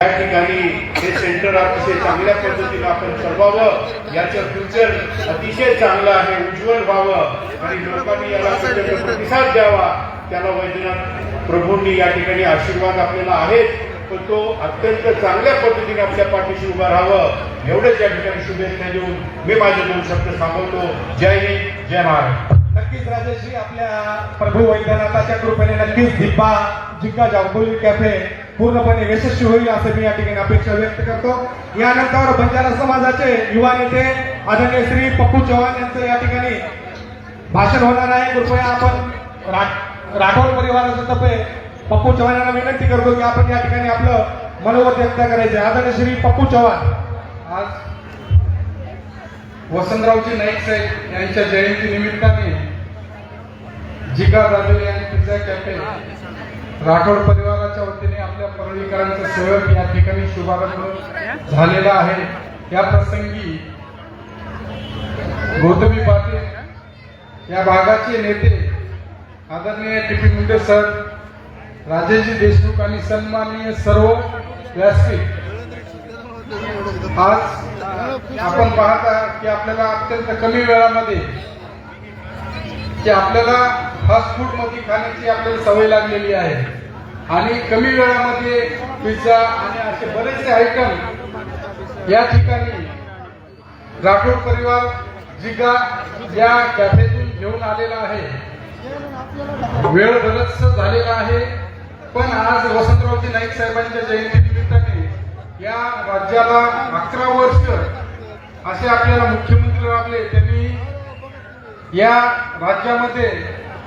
या ठिकाणी हे सेंटर अतिशय चांगल्या पद्धतीने आपण चालवावं याचं फ्युचर अतिशय चांगलं आहे उज्ज्वल व्हावं. आणि लोकांनी याला प्रतिसाद द्यावा. त्याला वैद्यनाथ प्रभूंनी या ठिकाणी आशीर्वाद आपल्याला आहेत पण तो अत्यंत चांगल्या पद्धतीने आपल्या पाठीशी उभा राहावं. एवढंच या ठिकाणी शुभेच्छा देऊन मी माझे दोन शब्द थांबवतो जय हिंद जय महाराज नक्कीच राजेशजी आपल्या प्रभू वैद्यनाथाच्या कृपेने नक्कीच दिब्बा जिंका जागोली कॅफे पूर्णपणे यशस्वी होईल असं मी या ठिकाणी अपेक्षा व्यक्त करतो. यानंतर बंजारा समाजाचे युवा नेते आदरणीय श्री पप्पू चव्हाण यांचं या ठिकाणी भाषण होणार आहे. कृपया आपण रा- राठोड परिवाराच्या तर्फे पप्पू चव्हाण यांना विनंती करतो की आपण या ठिकाणी आपलं मनोगत व्यक्त करायचे. आदरणीय श्री पप्पू चव्हाण. आज वसंतरावजी नाईक साहेब यांच्या जयंती निमित्ताने जिगा राजू आणि पिझ्झा कॅफे राठोड परिवाराच्या वतीने परळीकरांचं सेवक या ठिकाणी शुभारंभ झालेला आहे. या प्रसंगी गौतमी पाटील या भागाचे नेते आदरणीय T P Munde sir Rajeshji Deshmukh आणि सन्माननीय सर्व व्यासपीठ. आज आपण पाहता की आपल्याला अत्यंत कमी वेळामध्ये की आपल्याला फास्ट फूडमध्ये खाण्याची आपल्याला सवय लागलेली आहे. आणि कमी वेळामध्ये पिझ्झा आणि असे बरेचसे आयटम या ठिकाणी राठोड परिवार जिगा या कॅफेतून घेऊन आलेला आहे. वेळ बरच झालेला आहे. पण आज वसंतरावजी नाईक साहेबांच्या जयंती निमित्ताने या राज्याला अकरा वर्ष असे आपल्याला मुख्यमंत्री लाभले त्यांनी या राज्यामध्ये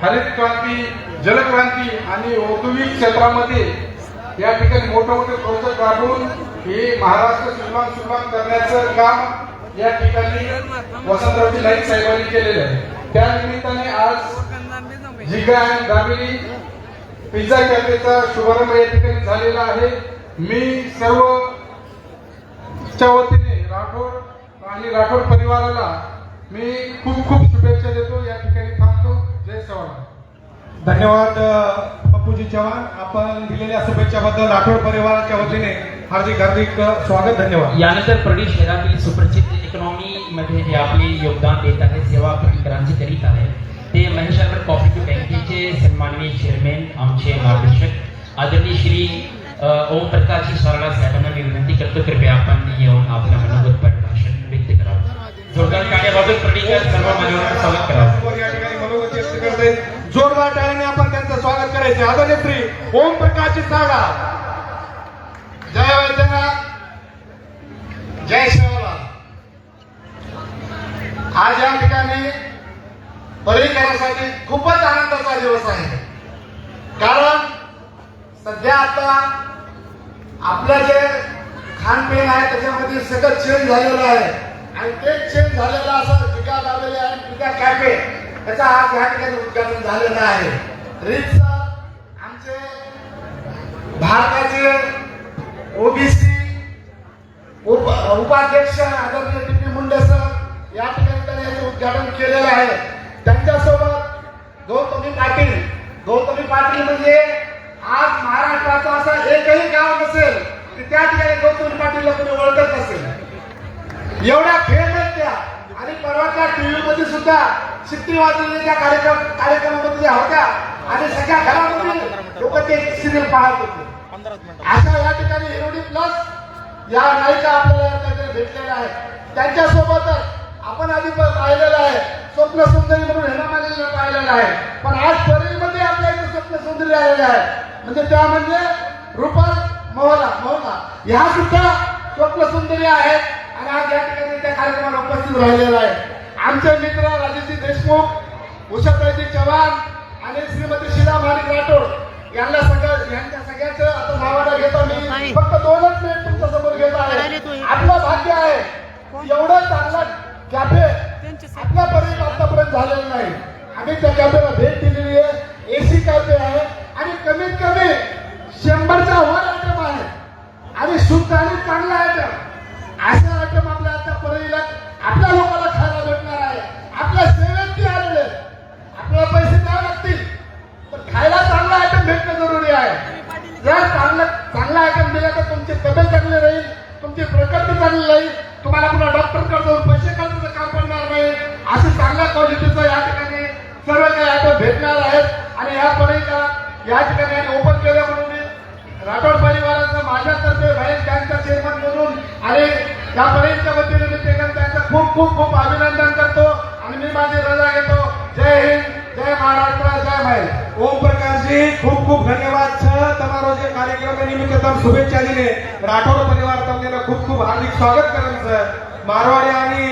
हरित क्रांती जलक्रांती आणि औद्योगिक क्षेत्रामध्ये या ठिकाणी मोठे मोठे प्रोजेक्ट राबवून हे महाराष्ट्र सुलभान सुलभान करण्याचं काम या ठिकाणी वसंतरावजी नाईक साहेबांनी केलेलं आहे. त्या निमित्ताने आज जिगा अँड दामिनी पिझ्झा कॅफेचा शुभारंभ या ठिकाणी झालेला आहे. मी सर्व च्या वतीने राठोड आणि राठोड परिवाराला मी खूप खूप धन्यवाद पप्पूजी चव्हाण. आपण दिलेल्या शुभेच्छाबद्दल राठोड परिवाराच्या वतीने हार्दिक हार्दिक स्वागत धन्यवाद. यानंतर परळी शहरातील सुप्रसिद्ध इकॉनॉमी मध्ये जे आपले योगदान देत आहे सेवा परळीकरांची करीत आहे ते महेश्वर कॉपरेटिव्ह बँकेचे सन्माननीय चेअरमॅन आमचे मार्गदर्शक आदरणीय श्री अ, ओमप्रकाशजी स्वराला साहेबांना मी विनंती करतो कृपया आपण येऊन आपलं मनोगत भाषण व्यक्त करावं. जोरदार कार्यबाबत परळीकर सर्व मान्यवरांचं स्वागत करावं. मनोगत व्यक्त करते जोरदार टाळ्याने आपण त्यांचं स्वागत करायचे. आदरणीय श्री ओम प्रकाश सागा. जय वैद्यनाथ. जय शिवराम आज या ठिकाणी परिकरासाठी खूपच आनंदाचा दिवस आहे. कारण सध्या आता आपलं जे खानपिन आहे त्याच्यामध्ये सगळं चेंज झालेलं आहे. आणि तेच चेंज झालेलं असं जिका लावलेले आहे. पिका कॅफे त्याचा आज या ठिकाणी उद्घाटन झालेलं आहे. रिक्स आमचे भारताचे ओबीसी उप उपाध्यक्ष आदरणीय टी पी मुंडे सर या ठिकाणी त्यांनी याचे उद्घाटन केलेलं आहे. त्यांच्यासोबत गौतमी पाटील. गौतमी पाटील म्हणजे आज महाराष्ट्राचा असा एकही गाव नसेल की त्या ठिकाणी गौतमी पाटीलला कोणी ओळखत नसेल. एवढ्या फेमस त्या. आणि परवाच्या टीव्ही मध्ये सुद्धा शिट्टी वाजलेल्या त्या कार्यक्रम कार्यक्रमामध्ये त्या होत्या आणि सगळ्या घरामध्ये लोक ते सिरियल पाहत होते. अशा या ठिकाणी हिरोडी प्लस या नायिका आपल्याला ठिकाणी भेटलेल्या आहेत. त्यांच्यासोबतच आपण आधी पाहिलेलं आहे स्वप्न सुंदरी म्हणून हेमा मालिनीला पाहिलेलं आहे. पण आज परळीमध्ये आपल्या इथे स्वप्न सुंदरी आलेले आहे म्हणजे त्या म्हणजे रुपा मोहला मोहला ह्या सुद्धा स्वप्न सुंदरी आहेत. आणि आज या ठिकाणी त्या कार्यक्रमाला उपस्थित राहिलेला आहे आमचे मित्र राजेशजी देशमुख उषाताईजी चव्हाण आणि श्रीमती शीला माणिक राठोड यांना सगळं यांच्या सगळ्यांचं आता नावाला घेतो मी. फक्त दोनच मिनिट तुमच्यासमोर घेत आहे. आपलं भाग्य आहे. एवढं चांगलं कॅफे आपल्या पर्यंत आतापर्यंत झालेलं नाही. आम्ही त्या कॅफेला भेट दिलेली आहे. एसी कॅफे आहे. आणि कमीत कमी जर चांगलं चांगला आयटम दिला तर तुमची तब्येत चांगली राहील तुमची प्रकृती चांगली राहील. तुम्हाला पुन्हा डॉक्टरकडे जाऊन पैसे खर्चाचं काम पडणार नाही. असे चांगल्या क्वालिटीचं या ठिकाणी सर्व काही आयटम भेटणार आहेत. आणि या का या ठिकाणी ओपन केलं म्हणून मी राठोड परिवाराचं माझ्यातर्फे व्हाईस बँकचा चेअरमन म्हणून. आणि या पर्यंतच्या वतीने मी त्यांचं खूप खूप खूप अभिनंदन करतो. आणि मी माझी रजा घेतो. जय हिंद जय महाराष्ट्र जय महेश. ઓમ પ્રકાશજી खूप खूप धन्यवाद છે તમારો कार्यक्रम કાર્યક્રમ નિમિત્તે તમે શુભેચ્છા દીને રાઠોડ પરિવાર તમને ખૂબ ખૂબ હાર્દિક સ્વાગત કરેલ છે मारवाडी आणि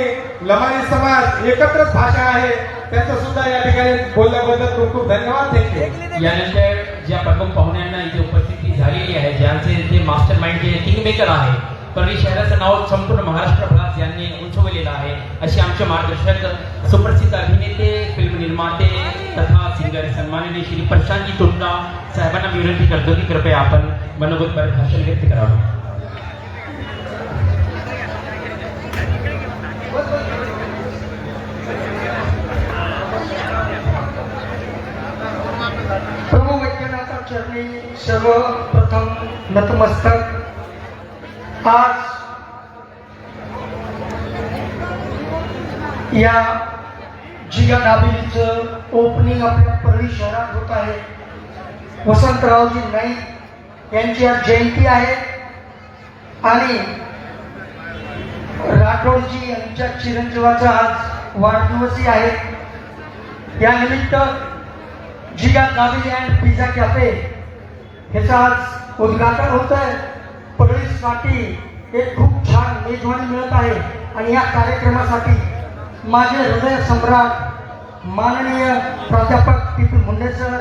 लमाणी समाज एकत्र भाषा आहे. त्याचं सुद्धा या ठिकाणी बोलल्याबद्दल खूप खूप धन्यवाद. थँक्यू यानंतर ज्या प्रमुख पाहुण्यांना इथे उपस्थिती झालेली आहे ज्यांचे जे मास्टर माइंड जे किंगमेकर आहे परळी शहराचं नाव संपूर्ण महाराष्ट्रभरात यांनी उंचवलेलं आहे. असे आमचे मार्गदर्शक सुप्रसिद्ध अभिनेते फिल्म निर्माते तथा सिंगर सन्माननीय श्री प्रशांतजी तुंडा साहेबांना विनंती करतो की कृपया आपण मनोगतपर भाषण व्यक्त करावं. प्रभू वैद्यनाथा चरणी सर्वप्रथम नतमस्तक आज या जिगा दाबिलीचं ओपनिंग आपल्या परळी शहरात होत आहे. वसंतरावजी नाईक यांची आज जयंती आहे. आणि राठोडजी यांच्या चिरंजीवाचा आज वाढदिवसही आहे. या निमित्त Jiga dabeli and pizza cafe ह्याचं आज उद्घाटन होत आहे साठी एक खूप छान मेजवानी मिळत आहे. आणि या कार्यक्रमासाठी माझे हृदय सम्राट माननीय प्राध्यापक पी मुंडे सर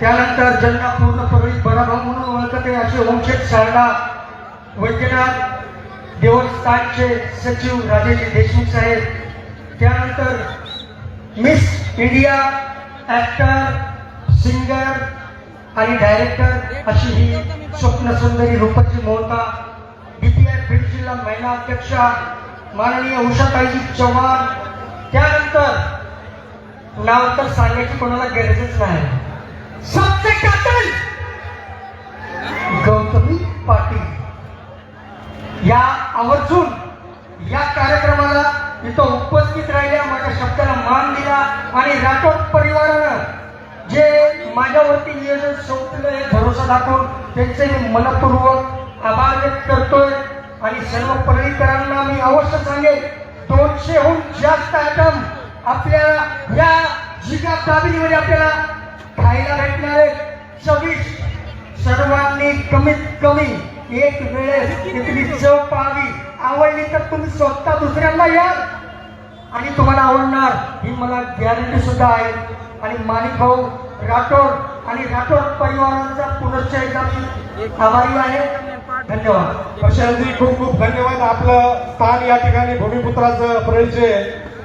त्यानंतर ज्यांना पूर्ण परळी म्हणून ओळखते असे ओमशेठ सारडा वैद्यनाथ देवस्थानचे सचिव राजेश देशमुख साहेब त्यानंतर मिस इंडिया ऍक्टर सिंगर आणि डायरेक्टर अशी ही स्वप्न सुंदरी रूपची मोहता बीपीआय बीड जिल्हा महिला अध्यक्षा माननीय उषाताईजी चव्हाण. त्यानंतर नाव तर सांगायची कोणाला गरजच नाही. सबसे गौतमी पाटील. या आवर्जून या कार्यक्रमाला इथं उपस्थित राहिल्या माझ्या शब्दाला मान दिला आणि राठोड परिवारानं जे माझ्यावरती नियोजन सोपलं हे भरोसा दाखवून त्यांचे मी मनपूर्वक आभार व्यक्त करतोय. आणि सर्व परळीकरांना मी अवश्य सांगेन दोनशेहून जास्त आयटम आपल्याला या जिगा काबिलीमध्ये आपल्याला खायला भेटणार आहे. चविष्ट सर्वांनी कमीत कमी एक वेळेस तिथली चव पाहावी. आवडली तर तुम्ही स्वतः दुसऱ्यांना या. आणि तुम्हाला आवडणार ही मला गॅरंटी सुद्धा आहे. आणि माणिक भाऊ राठोड आणि राठोड परिवाराचा पुनश्च एकदा मी आभारी आहे. धन्यवाद. प्रशांतजी खूप खूप धन्यवाद. आपलं स्थान या ठिकाणी भूमिपुत्राचं परळीचे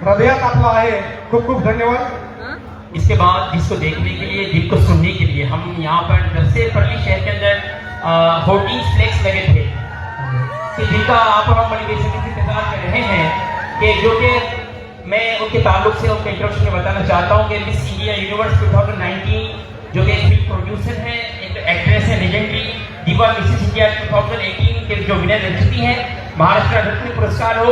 हृदयात आपलं आहे. खूप खूप धन्यवाद. इसके बाद जिसको देखने के लिए दिल को सुनने के लिए हम यहाँ पर जब से परली शहर के अंदर होर्डिंग्स फ्लेक्स लगे थे। कि जिनका आप और हम बड़ी बेसब्री से इंतजार कर रहे हैं कि जो कि मैं उनके ताल्लुक से उनके इंट्रोडक्शन में बताना चाहता हूँ कि मिस इंडिया यूनिवर्स 2019 जो कि एक फ़िल्म प्रोड्यूसर हैं, एक एक्ट्रेस है लेजेंडरी दीवा मिसिस इंडिया 2018 के जो विनर चुकी हैं। महाराष्ट्र नृत्य पुरस्कार हो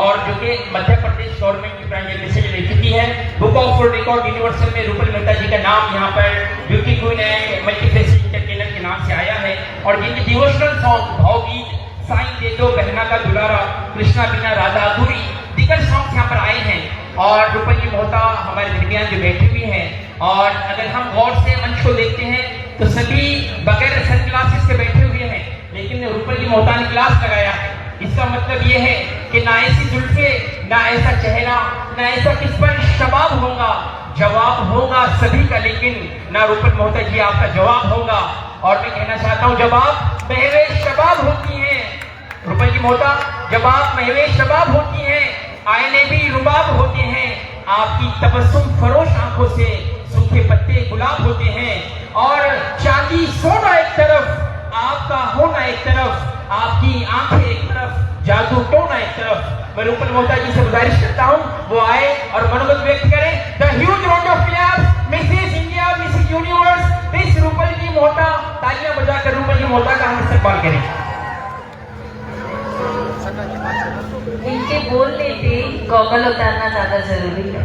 और जो कि मध्य प्रदेश गवर्नमेंट की प्राइम मिनिस्टर रह चुकी है। Book of world record universal में रूपल मेहता जी का नाम यहाँ पर beauty queen and multiplex entertainer के नाम से आया है। और जिनके डिवोशनल सॉन्ग भावगीत, साईं दे दो, बहना का दुलारा, कृष्णा बिना राधा अधूरी दीगर सॉन्ग यहाँ पर आए हैं और रूपल जी मोहता हमारे दरमियान जो बैठे हुए हैं और अगर हम गौर से मंच को देखते हैं तो सभी बगैर सन ग्लासेस के बैठे हुए हैं, लेकिन रूपल जी मोहता ने ग्लास लगाया। है इसका मतलब ये है कि ना ऐसी जुल्फे, ना ऐसा चेहरा, ना ऐसा किस पर शबाब होगा, जवाब होगा सभी का, लेकिन ना रूपल मोहता जी आपका जवाब होगा। और मैं कहना चाहता हूँ, जब आप बहवे शबाब होती हैं रूपल जी मोहता, जब आप महवे शबाब होती हैं आईने भी रुबाब होते हैं। आपकी तबस्सुम फरोश आँखों से सूखे पत्ते गुलाब होते हैं। और चांदी सोना एक तरफ़, आपका होना एक तरफ़, आपकी आँखें एक तरफ़, जादू टोना एक तरफ़। मैं रूपल मोहता जी से गुजारिश करता हूँ, वो आए और मनोगत व्यक्त करें। The huge round of claps Mrs India Mrs universe miss Rupal ji Mohta, तालियाँ बजाकर रूपल सरपंच मोहता का हम इस्तेमाल करें। इनके बोलने पे गॉगल उतारना ज़्यादा ज़रूरी है।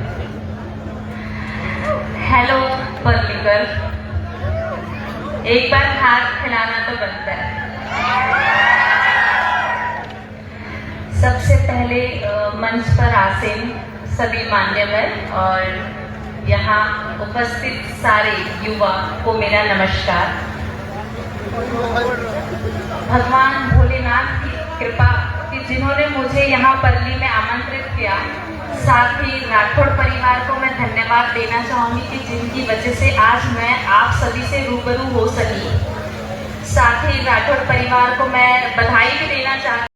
हेलो पर्लिकर एक बार हाथ खिलाना तो बनता है। सबसे पहले मंच पर आसीन सभी मान्यवर और यहाँ उपस्थित सारे युवा को मेरा नमस्कार। भगवान भोलेनाथ की कृपा जिन्होंने मुझे यहाँ परली में आमंत्रित किया, साथ ही राठौड़ परिवार को मैं धन्यवाद देना चाहूँगी कि जिनकी वजह से आज मैं आप सभी से रूबरू हो सकी। साथ ही राठौड़ परिवार को मैं बधाई भी देना चाहती